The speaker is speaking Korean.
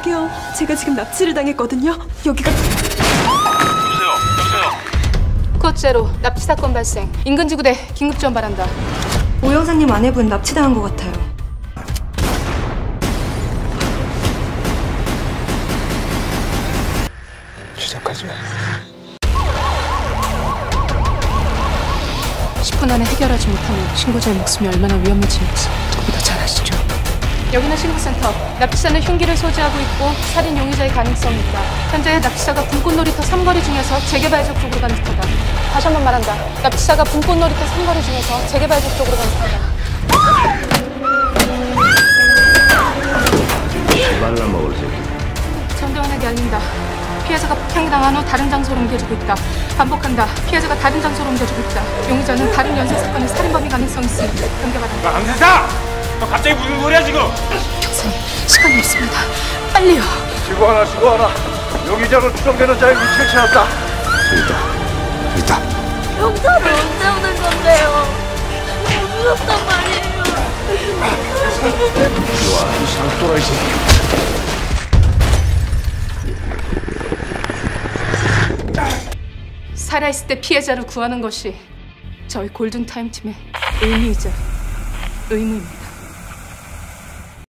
저기요, 제가 지금 납치를 당했거든요. 여기가 여보세요? 여보세요? 코제로 납치 사건 발생. 인근 지구대 긴급 지원 바란다. 오 형사님 아내분 납치당한 것 같아요. 시작하지 마. 10분 안에 해결하지 못하면 신고자의 목숨이 얼마나 아시죠? 여기는 신고센터. 납치자는 흉기를 소지하고 있고 살인 용의자의 가능성이 있다. 현재 납치자가 분꽃놀이터 삼거리 중에서 재개발적 쪽으로 가는 듯하다. 다시 한 번 말한다. 납치자가 분꽃놀이터 삼거리 중에서 재개발적 쪽으로 가는 듯하다. 말라 먹을 새끼. 전대원에게 알린다. 피해자가 폭행당한 후 다른 장소로 옮겨지고 있다. 반복한다. 피해자가 다른 장소로 옮겨지고 있다. 용의자는 다른 연쇄 사건의 살인범이 가능성이 있으니. 야, 강세사! 너 갑자기 무슨 소리야 지금? 교수님, 시간이 없습니다. 빨리요. 지구 하나, 지구 하나. 용의자로 추정되는 자의 위치를 찾았다. 있다. 있다. 영사를 언제 오는 건데요? 너무 무섭단 말이에요. 와, 이 상 또라이 새끼. 살아있을 때 피해자를 구하는 것이 저희 골든타임 팀의 의미이자 의무입니다.